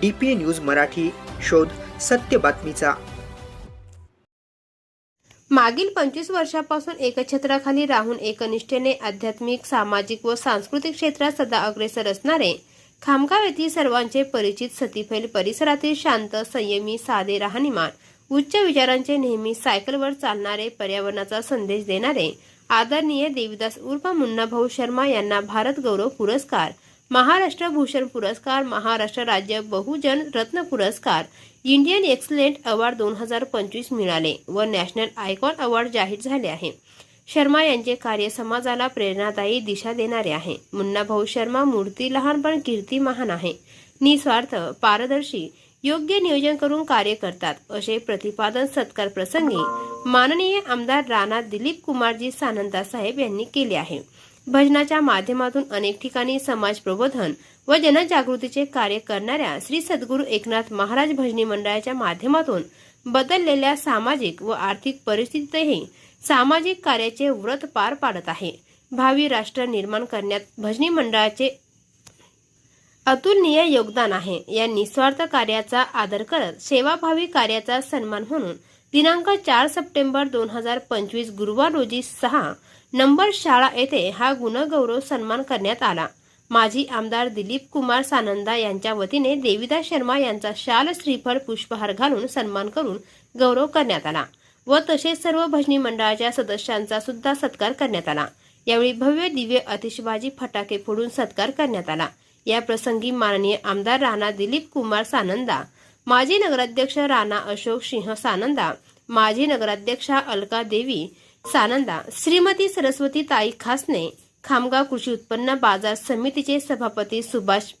D P A news Marathi शोध सत्य बातमीचा. मागील पंचवीस वर्षापासून एकछत्राखाली राहून एकनिष्ठेने आध्यात्मिक सामाजिक व सांस्कृतिक क्षेत्रात सदा अग्रेसर असणारे खामगाव येथील सर्वांचे परिचित सतीफैल परिसरातील शांत संयमी साधे राहणीमान उच्च विचारांचे नेहमी सायकलवर चालणारे पर्यावरणाचा संदेश देणारे आदरणीय देवीदास उर्फ मुन्नाभाऊ शर्मा यांना भारत गौरव पुरस्कार महाराष्ट्र भूषण पुरस्कार महाराष्ट्र राज्य बहुजन रत्न पुरस्कार इंडियन एक्सलेंट अवॉर्ड दोन हजार पंचवीस मिळाले व नॅशनल आयकॉन अवॉर्ड जाहीर झाले आहे. शर्मा यांचे कार्य समाजाला प्रेरणादायी दिशा देणारे आहे. मुन्नाभाऊ शर्मा मूर्ती लहान पण कीर्ती महान आहे. निस्वार्थ पारदर्शी योग्य नियोजन करून कार्य करतात. असे प्रतिपादन सत्कार प्रसंगी माननीय आमदार राणा दिलीप कुमारजी सानंदा साहेब यांनी केले आहे. भजनाच्या माध्यमातून अनेक ठिकाणी समाज प्रबोधन व जनजागृतीचे कार्य करणाऱ्या श्री सद्गुरू एकनाथ महाराज भजनी मंडळाच्या माध्यमातून बदललेल्या सामाजिक व आर्थिक परिस्थितीतही सामाजिक कार्याचे व्रत पार पाडत आहे. भावी राष्ट्र निर्माण करण्यात भजनी मंडळाचे अतुलनीय योगदान आहे. या निस्वार्थ कार्याचा आदर करत सेवाभावी कार्याचा सन्मान म्हणून दिनांक चार सप्टेंबर दोन हजार पंचवीस गुरुवार रोजी सहा नंबर शाळा येथे हा गुणगौरव सन्मान करण्यात आला. माजी आमदार दिलीप कुमार सानंदा यांच्या वतीने देविदास शर्मा यांचा शाल श्रीफळ पुष्पहार घालून सन्मान करून गौरव करण्यात आला व तसेच सर्व भजनी मंडळाच्या सदस्यांचा सुद्धा सत्कार करण्यात आला. यावेळी भव्य दिव्य अतिशबाजी फटाके फोडून सत्कार करण्यात आला. या प्रसंगी माननीय आमदार राणा दिलीप कुमार सानंदा माजी नगराध्यक्ष राणा अशोक सिंह सानंदा माजी नगराध्यक्षा अलका देवी सानंदा श्रीमती सरस्वती ताई खासने खामगाव कृषी उत्पन्न बाजार समितीचे सभापती सुभाष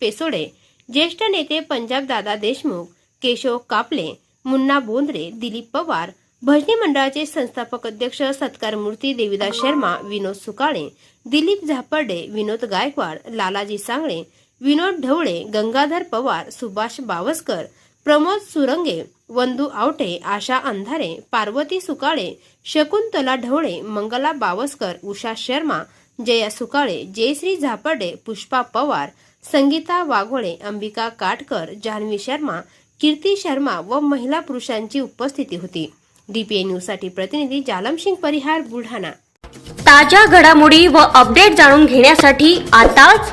पेसोडे ज्येष्ठ नेते पंजाब दादा देशमुख केशव कापले मुन्ना बोंद्रे दिलीप पवार भजनी मंडळाचे संस्थापक अध्यक्ष सत्कार मूर्ती देविदास शर्मा विनोद सुकाळे दिलीप झापर्डे विनोद गायकवाड लालाजी सांगळे विनोद ढवळे गंगाधर पवार सुभाष बावस्कर प्रमोद सुरंगे वंदू आवटे आशा अंधारे पार्वती सुकाळे शकुंतला ढवळे मंगला बावस्कर उषा शर्मा जया सुकाळे जयश्री झापर्डे पुष्पा पवार संगीता वाघोळे अंबिका काटकर जान्हवी शर्मा कीर्ती शर्मा व महिला पुरुषांची उपस्थिती होती. डीपीए न्यूजसाठी प्रतिनिधी जालमसिंग परिहार बुलढाणा. ताज्या घडामोडी व अपडेट जाणून घेण्यासाठी आताच